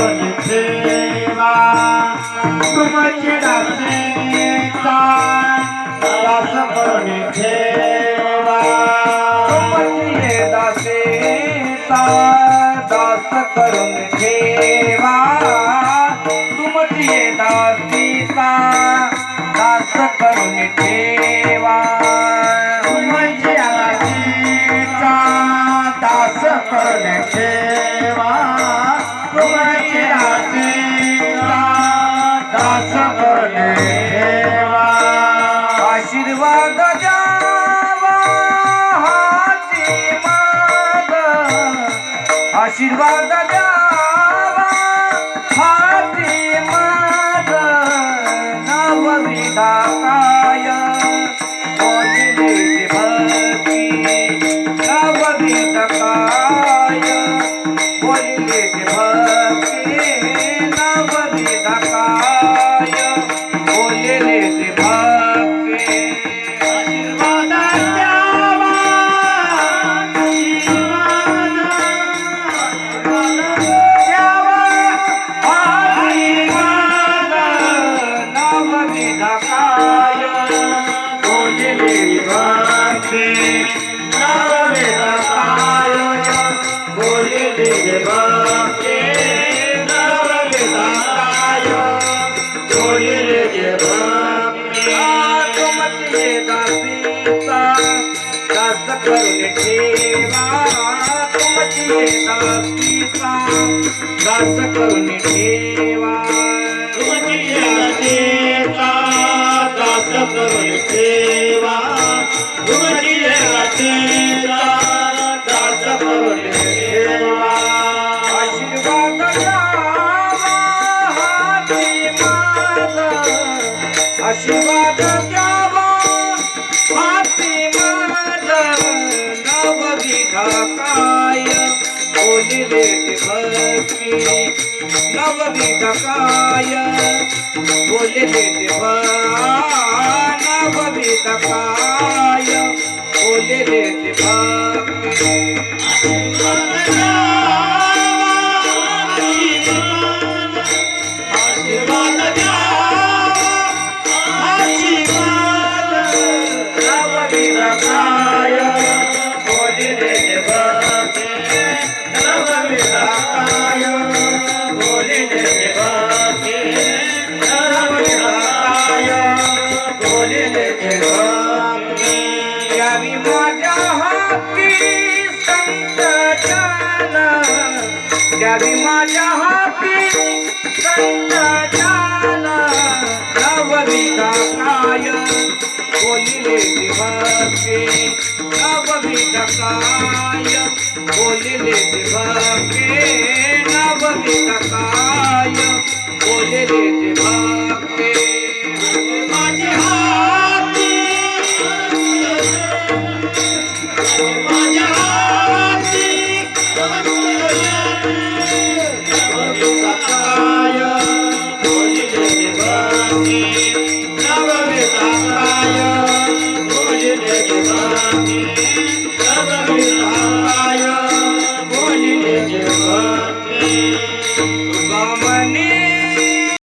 करून तुमची दासीचा दास करून ठेवा. तुमची दासेचा दास करून ठेवा. तुमची दासीचा दास करून ठेवा. आशीर्वाद द्यावा. हाती माग नवविधा काय बोलले भक्ती नवविध काय करून ठेवा तुमचे दासीचा दास करून ठेवा तुमची करून ठेवा तुमची रचेचा दास करून ठेवा आशीर्वाद द्यावा हाती आशीर्वाद द्यावा हाती बोलिले भक्ती नवविध काय? बोलिले ते नवविध काय? बोलिले ते नवविध काय बोलिले भक्ती नवविध काय बोलिले दिवके नवविध काय बोलिले दिवके नवविध काय बोलिले दिवके। माझे हाती माझ्या हाती नवविध काय बोलिले दिवके।